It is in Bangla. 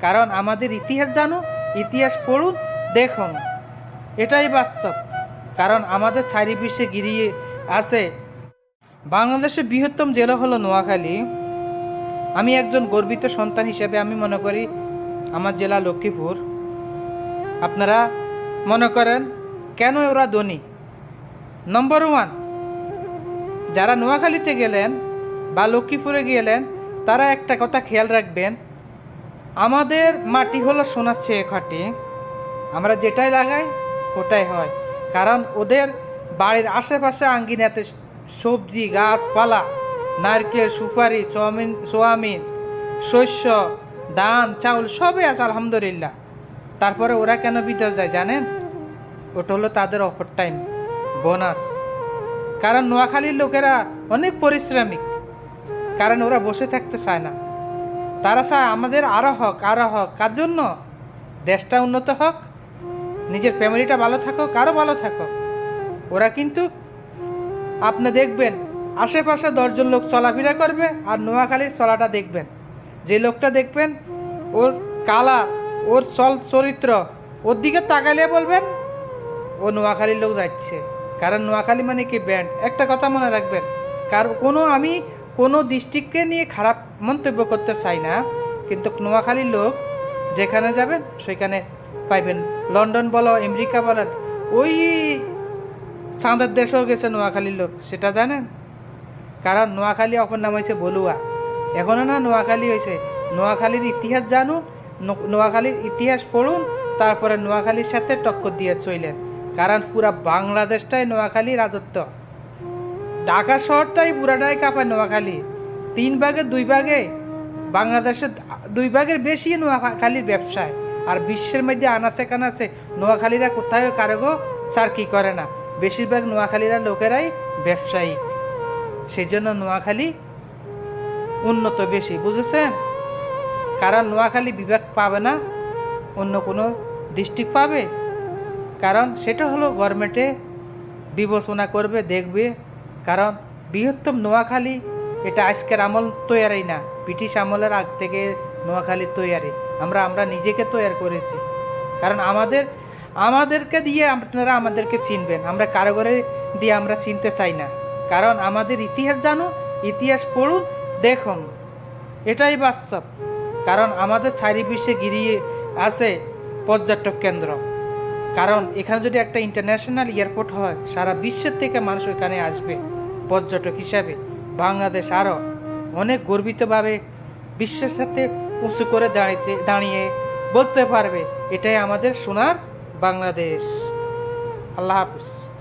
কারণ আমাদের ইতিহাস জানো, ইতিহাস পড়ুন, দেখুন। এটাই বাস্তব। কারণ আমাদের চারিপাশে গিরিয়ে আছে। বাংলাদেশের বৃহত্তম জেলা হলো নোয়াখালী। আমি একজন গর্বিত সন্তান হিসেবে আমি মনে করি আমার জেলা লক্ষ্মীপুর। আপনারা মনে করেন, কেন ওরা ধনী? নম্বর ওয়ান যারা নোয়াখালীতে গেলেন বা লক্ষ্মীপুরে গেলেন, তারা একটা কথা খেয়াল রাখবেন আমাদের মাটি হলো সোনার চেয়ে খাঁটি। আমরা যেটাই লাগাই, ওটাই হয়। কারণ ওদের বাড়ির আশেপাশে আঙ্গিনাতে সবজি, গাছপালা, নারকেল, সুপারি, চাউমিন, সোয়াবিন, শস্য, ধান, চাউল, সবই আছে, আলহামদুলিল্লাহ। তারপরে ওরা কেন বিদেশ যায় জানেন? ওটা হলো তাদের অফার টাইম বোনাস কারণ নোয়াখালীর লোকেরা অনেক পরিশ্রমিক। কারণ ওরা বসে থাকতে চায় না। তারা চায় আমাদের আরও হক আরও হক। কার জন্য? দেশটা উন্নত হোক, নিজের ফ্যামিলিটা ভালো থাকুক আরও ভালো থাকুক। ওরা কিন্তু আপনি দেখবেন, আশেপাশে দশজন লোক চলাফেরা করবে আর নোয়াখালীর চলাটা দেখবেন। যে লোকটা দেখবেন, ওর কালা ওর চল চরিত্র, ওর দিকে তাকালে বলবেন, ও নোয়াখালীর লোক যাচ্ছে। কারণ নোয়াখালী মানে কি ব্যান্ড? একটা কথা মনে রাখবেন, কার কোনো আমি কোনো ডিস্ট্রিক্টকে নিয়ে খারাপ মন্তব্য করতে চাই না। কিন্তু নোয়াখালীর লোক যেখানে যাবেন, সেখানে পাইবেন। লন্ডন বলো, আমেরিকা বলেন ওই চাঁদের দেশেও গেছে নোয়াখালীর লোক, সেটা জানেন? কারণ নোয়াখালী অপর নাম হয়েছে বলুয়া। এখনও না নোয়াখালী হয়েছে। নোয়াখালীর ইতিহাস জানুন নোয়াখালীর ইতিহাস পড়ুন, তারপরে নোয়াখালীর সাথে টক্কর দিয়ে চইলেন কারণ পুরা বাংলাদেশটাই নোয়াখালী রাজত্ব। ঢাকা শহরটাই পুরাটাই কাঁপায় নোয়াখালী। তিন ভাগে, দুই ভাগে, বাংলাদেশের দুই ভাগের বেশি নোয়াখালীর ব্যবসায়। আর বিশ্বের মধ্যে আনাচে কানাচে নোয়াখালীরা কোথাও কারোগো সার্কি করে না? বেশিরভাগ নোয়াখালীরা লোকেরাই ব্যবসায়িক সেই জন্য নোয়াখালী উন্নত বেশি, বুঝেছেন? কারণ নোয়াখালী বিভাগ পাবে না, অন্য কোনো ডিস্ট্রিক্ট পাবে। কারণ সেটা হলো গভর্নমেন্টে বিবেচনা করবে, দেখবে কারণ বৃহত্তম নোয়াখালী এটা আজকের আমল তৈয়ারি না, ব্রিটিশ আমলের আগ থেকে নোয়াখালী তৈয়ারি। আমরা আমরা নিজেকে তৈরি করেছি। কারণ আমাদের, আমাদেরকে দিয়ে আপনারা আমাদেরকে চিনবেন। আমরা কারোগরে দিয়ে আমরা চিনতে চাই না। কারণ আমাদের ইতিহাস জানো, ইতিহাস পড়ুন, দেখুন। এটাই বাস্তব। কারণ আমাদের চারিপাশে গিরিয়ে আছে পর্যটক কেন্দ্র। কারণ এখানে যদি একটা ইন্টারন্যাশনাল এয়ারপোর্ট হয়, সারা বিশ্বের থেকে মানুষ ওইখানে আসবে। পর্যটক হিসাবে বাংলাদেশ আরও অনেক গর্বিতভাবে বিশ্বের সাথে উঁচু করে দাঁড়িয়ে দাঁড়িয়ে বলতে পারবে, এটাই আমাদের সোনার বাংলাদেশ। আল্লাহ হাফিজ।